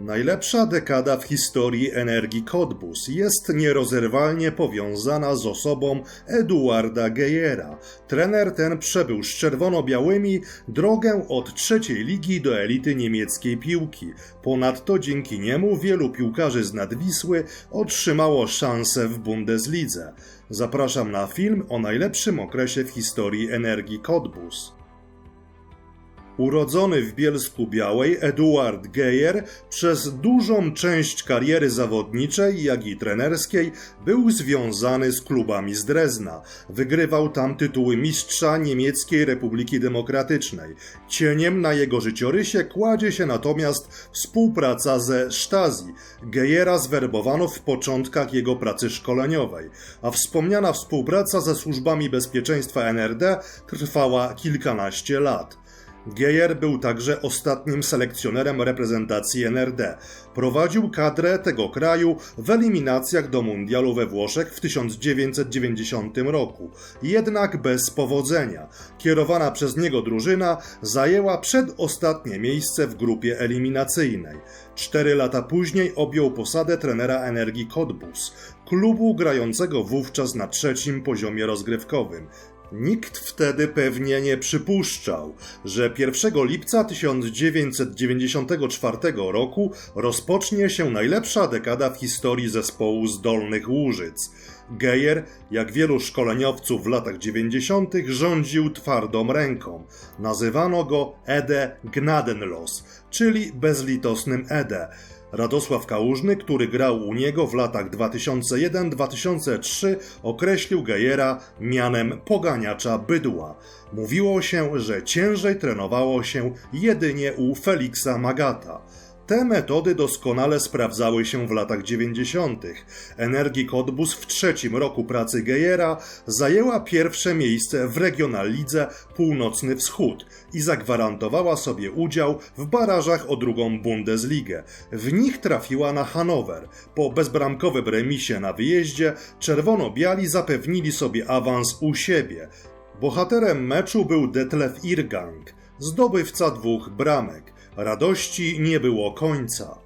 Najlepsza dekada w historii energii Cottbus jest nierozerwalnie powiązana z osobą Eduarda Gejera. Trener ten przebył z czerwono-białymi drogę od trzeciej ligi do elity niemieckiej piłki. Ponadto dzięki niemu wielu piłkarzy z Nadwisły otrzymało szansę w Bundeslidze. Zapraszam na film o najlepszym okresie w historii energii Cottbus. Urodzony w Bielsku Białej, Eduard Gejer przez dużą część kariery zawodniczej, jak i trenerskiej był związany z klubami z Drezna. Wygrywał tam tytuły mistrza Niemieckiej Republiki Demokratycznej. Cieniem na jego życiorysie kładzie się natomiast współpraca ze Stasi. Gejera zwerbowano w początkach jego pracy szkoleniowej, a wspomniana współpraca ze służbami bezpieczeństwa NRD trwała kilkanaście lat. Gejer był także ostatnim selekcjonerem reprezentacji NRD. Prowadził kadrę tego kraju w eliminacjach do mundialu we Włoszech w 1990 roku, jednak bez powodzenia. Kierowana przez niego drużyna zajęła przedostatnie miejsce w grupie eliminacyjnej. Cztery lata później objął posadę trenera Energii Cottbus, klubu grającego wówczas na trzecim poziomie rozgrywkowym. Nikt wtedy pewnie nie przypuszczał, że 1 lipca 1994 roku rozpocznie się najlepsza dekada w historii zespołu z Dolnych Łużyc. Gejer, jak wielu szkoleniowców w latach 90., rządził twardą ręką. Nazywano go Ede Gnadenlos, czyli bezlitosnym Ede. Radosław Kałużny, który grał u niego w latach 2001-2003, określił Gejera mianem poganiacza bydła. Mówiło się, że ciężej trenowało się jedynie u Feliksa Magata. Te metody doskonale sprawdzały się w latach 90. Energii Cottbus w trzecim roku pracy Gejera zajęła pierwsze miejsce w Regionallidze Północny Wschód i zagwarantowała sobie udział w barażach o drugą Bundesligę. W nich trafiła na Hanower. Po bezbramkowym remisie na wyjeździe czerwono-biali zapewnili sobie awans u siebie. Bohaterem meczu był Detlef Irgang, zdobywca dwóch bramek. Radości nie było końca.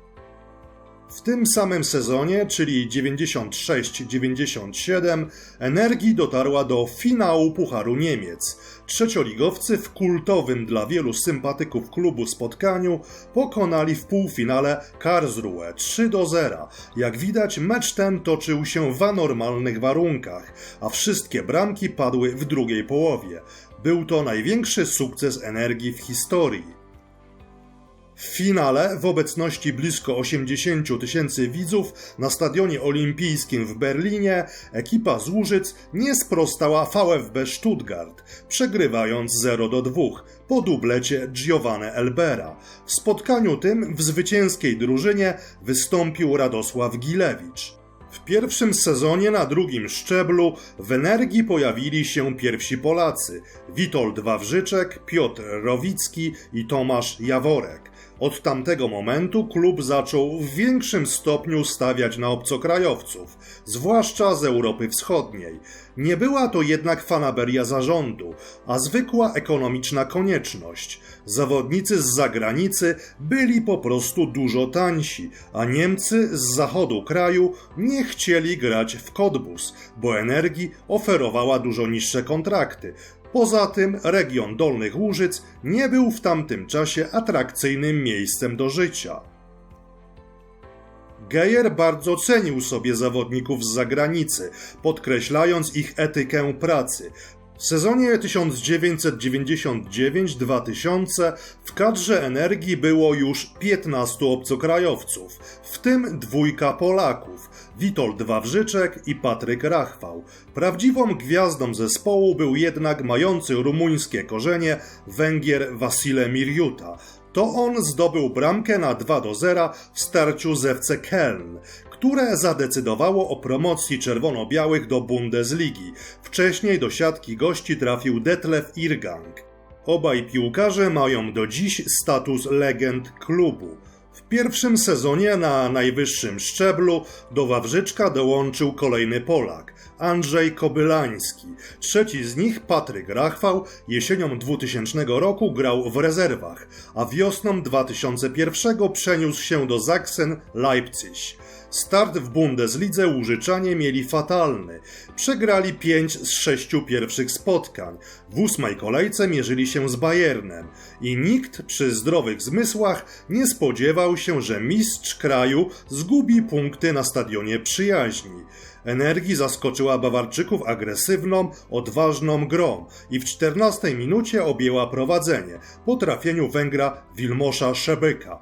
W tym samym sezonie, czyli 96-97, Energii dotarła do finału Pucharu Niemiec. Trzecioligowcy w kultowym dla wielu sympatyków klubu spotkaniu pokonali w półfinale Karlsruhe 3 do 0. Jak widać, mecz ten toczył się w anormalnych warunkach, a wszystkie bramki padły w drugiej połowie. Był to największy sukces Energii w historii. W finale, w obecności blisko 80 tysięcy widzów na stadionie olimpijskim w Berlinie, ekipa z Łużyc nie sprostała VfB Stuttgart, przegrywając 0 do 2 po dublecie Giovanni Elbera. W spotkaniu tym w zwycięskiej drużynie wystąpił Radosław Gilewicz. W pierwszym sezonie na drugim szczeblu w Energii pojawili się pierwsi Polacy: Witold Wawrzyczek, Piotr Rowicki i Tomasz Jaworek. Od tamtego momentu klub zaczął w większym stopniu stawiać na obcokrajowców, zwłaszcza z Europy Wschodniej. Nie była to jednak fanaberia zarządu, a zwykła ekonomiczna konieczność. Zawodnicy z zagranicy byli po prostu dużo tańsi, a Niemcy z zachodu kraju nie chcieli grać w Kodbus, bo Energii oferowała dużo niższe kontrakty. Poza tym region Dolnych Łużyc nie był w tamtym czasie atrakcyjnym miejscem do życia. Gejer bardzo cenił sobie zawodników z zagranicy, podkreślając ich etykę pracy. W sezonie 1999-2000 w kadrze Energii było już 15 obcokrajowców, w tym dwójka Polaków, Witold Wawrzyczek i Patryk Rachwał. Prawdziwą gwiazdą zespołu był jednak mający rumuńskie korzenie Węgier Wasile Mirjuta. To on zdobył bramkę na 2 do 0 w starciu z FC Köln, które zadecydowało o promocji czerwono-białych do Bundesligi. Wcześniej do siatki gości trafił Detlef Irgang. Obaj piłkarze mają do dziś status legend klubu. Pierwszym sezonie na najwyższym szczeblu do Wawrzyczka dołączył kolejny Polak, Andrzej Kobylański. Trzeci z nich, Patryk Rachwał, jesienią 2000 roku grał w rezerwach, a wiosną 2001 przeniósł się do Sachsen Leipzig. Start w Bundeslidze Łużyczanie mieli fatalny. Przegrali 5 z 6 pierwszych spotkań. W ósmej kolejce mierzyli się z Bayernem. I nikt przy zdrowych zmysłach nie spodziewał się, że mistrz kraju zgubi punkty na stadionie przyjaźni. Energii zaskoczyła Bawarczyków agresywną, odważną grą i w 14 minucie objęła prowadzenie po trafieniu Węgra Wilmosza Szebyka.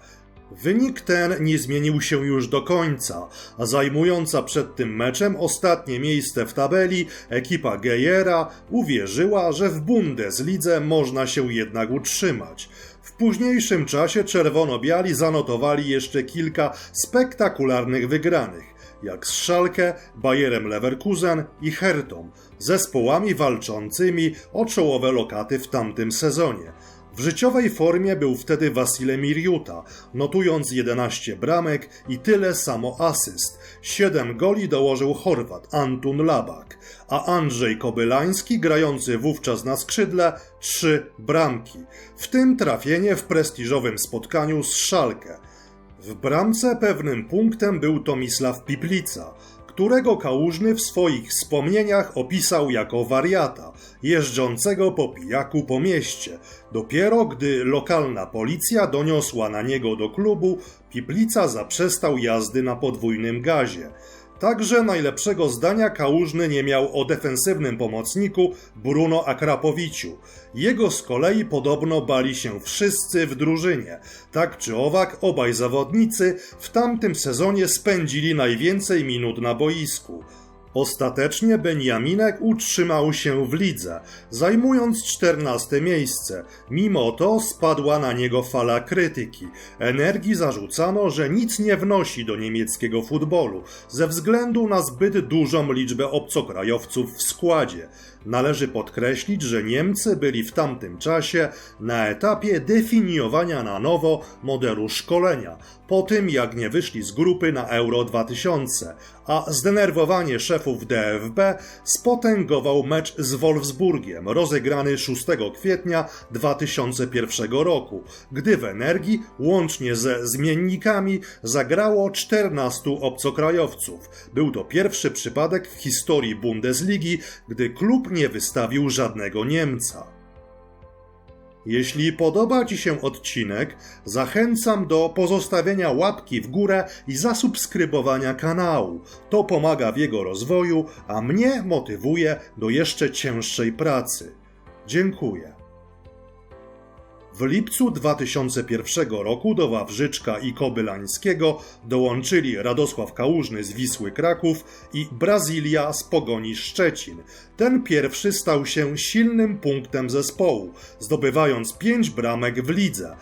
Wynik ten nie zmienił się już do końca, a zajmująca przed tym meczem ostatnie miejsce w tabeli ekipa Gejera uwierzyła, że w Bundeslidze można się jednak utrzymać. W późniejszym czasie czerwono-biali zanotowali jeszcze kilka spektakularnych wygranych, jak z Schalke, Bayerem Leverkusen i Hertą, zespołami walczącymi o czołowe lokaty w tamtym sezonie. W życiowej formie był wtedy Wasile Miriuta, notując 11 bramek i tyle samo asyst. 7 goli dołożył Chorwat Antun Labak, a Andrzej Kobylański, grający wówczas na skrzydle, 3 bramki, w tym trafienie w prestiżowym spotkaniu z Szalkę. W bramce pewnym punktem był Tomisław Piplica, którego Kałużny w swoich wspomnieniach opisał jako wariata, jeżdżącego po pijaku po mieście. Dopiero gdy lokalna policja doniosła na niego do klubu, Piplica zaprzestał jazdy na podwójnym gazie. Także najlepszego zdania Kałużny nie miał o defensywnym pomocniku Bruno Akrapowiciu. Jego z kolei podobno bali się wszyscy w drużynie. Tak czy owak, obaj zawodnicy w tamtym sezonie spędzili najwięcej minut na boisku. Ostatecznie Beniaminek utrzymał się w lidze, zajmując 14 miejsce. Mimo to spadła na niego fala krytyki. Energii zarzucano, że nic nie wnosi do niemieckiego futbolu ze względu na zbyt dużą liczbę obcokrajowców w składzie. Należy podkreślić, że Niemcy byli w tamtym czasie na etapie definiowania na nowo modelu szkolenia, po tym jak nie wyszli z grupy na Euro 2000, a zdenerwowanie szefów DFB spotęgował mecz z Wolfsburgiem rozegrany 6 kwietnia 2001 roku, gdy w Energii łącznie ze zmiennikami zagrało 14 obcokrajowców. Był to pierwszy przypadek w historii Bundesligi, gdy klub nie wystawił żadnego Niemca. Jeśli podoba Ci się odcinek, zachęcam do pozostawienia łapki w górę i zasubskrybowania kanału. To pomaga w jego rozwoju, a mnie motywuje do jeszcze cięższej pracy. Dziękuję. W lipcu 2001 roku do Wawrzyczka i Kobylańskiego dołączyli Radosław Kałużny z Wisły Kraków i Brazylia z Pogoni Szczecin. Ten pierwszy stał się silnym punktem zespołu, zdobywając pięć bramek w lidze.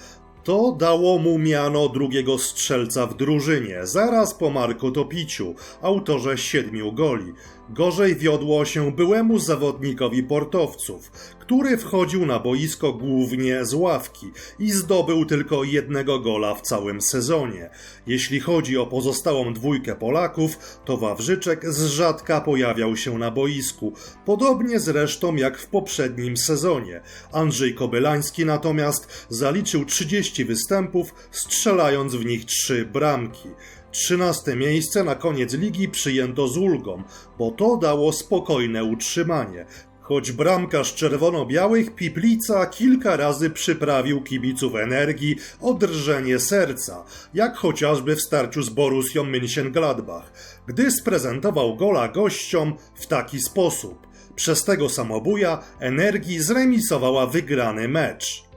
To dało mu miano drugiego strzelca w drużynie, zaraz po Marko Topiciu, autorze siedmiu goli. Gorzej wiodło się byłemu zawodnikowi portowców, który wchodził na boisko głównie z ławki i zdobył tylko jednego gola w całym sezonie. Jeśli chodzi o pozostałą dwójkę Polaków, to Wawrzyczek z rzadka pojawiał się na boisku, podobnie zresztą jak w poprzednim sezonie. Andrzej Kobylański natomiast zaliczył 30 występów, strzelając w nich trzy bramki. Trzynaste miejsce na koniec ligi przyjęto z ulgą, bo to dało spokojne utrzymanie. Choć bramkarz czerwono-białych Piplica kilka razy przyprawił kibiców energii o drżenie serca, jak chociażby w starciu z Borussią Mönchengladbach, gdy sprezentował gola gościom w taki sposób. Przez tego samobuja energii zremisowała wygrany mecz.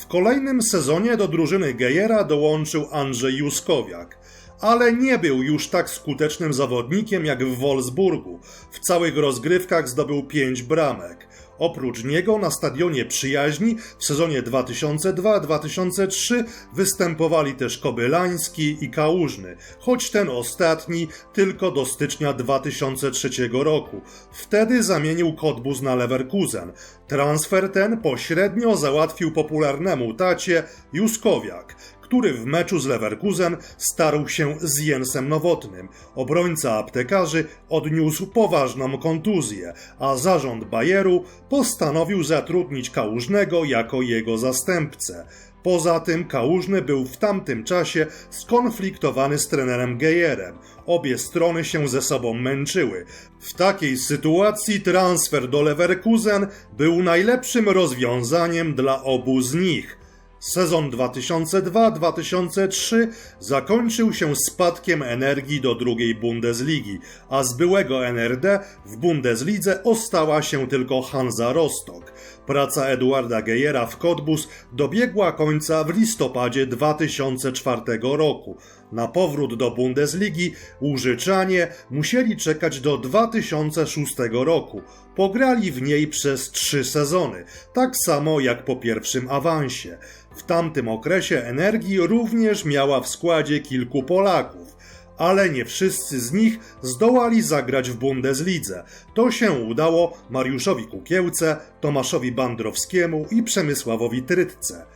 W kolejnym sezonie do drużyny Gejera dołączył Andrzej Juskowiak, ale nie był już tak skutecznym zawodnikiem jak w Wolfsburgu. W całych rozgrywkach zdobył pięć bramek. Oprócz niego na stadionie przyjaźni w sezonie 2002-2003 występowali też Kobylański i Kałużny, choć ten ostatni tylko do stycznia 2003 roku. Wtedy zamienił Cottbus na Leverkusen. Transfer ten pośrednio załatwił popularnemu tacie Juskowiak, który w meczu z Leverkusen starł się z Jensem Nowotnym. Obrońca aptekarzy odniósł poważną kontuzję, a zarząd Bayeru postanowił zatrudnić Kałużnego jako jego zastępcę. Poza tym Kałużny był w tamtym czasie skonfliktowany z trenerem Gejerem. Obie strony się ze sobą męczyły. W takiej sytuacji transfer do Leverkusen był najlepszym rozwiązaniem dla obu z nich. Sezon 2002-2003 zakończył się spadkiem energii do drugiej Bundesligi, a z byłego NRD w Bundeslidze ostała się tylko Hansa Rostock. Praca Eduarda Gejera w Cottbus dobiegła końca w listopadzie 2004 roku. Na powrót do Bundesligi Łużyczanie musieli czekać do 2006 roku. Pograli w niej przez trzy sezony, tak samo jak po pierwszym awansie. W tamtym okresie Energii również miała w składzie kilku Polaków, ale nie wszyscy z nich zdołali zagrać w Bundeslidze. To się udało Mariuszowi Kukiełce, Tomaszowi Bandrowskiemu i Przemysławowi Trytce.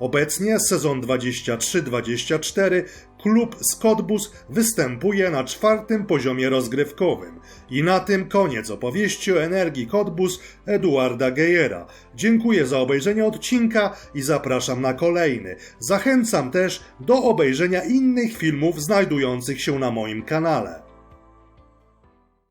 Obecnie sezon 23-24 klub z Cottbus występuje na czwartym poziomie rozgrywkowym. I na tym koniec opowieści o energii Cottbus Eduarda Gejera. Dziękuję za obejrzenie odcinka i zapraszam na kolejny. Zachęcam też do obejrzenia innych filmów znajdujących się na moim kanale.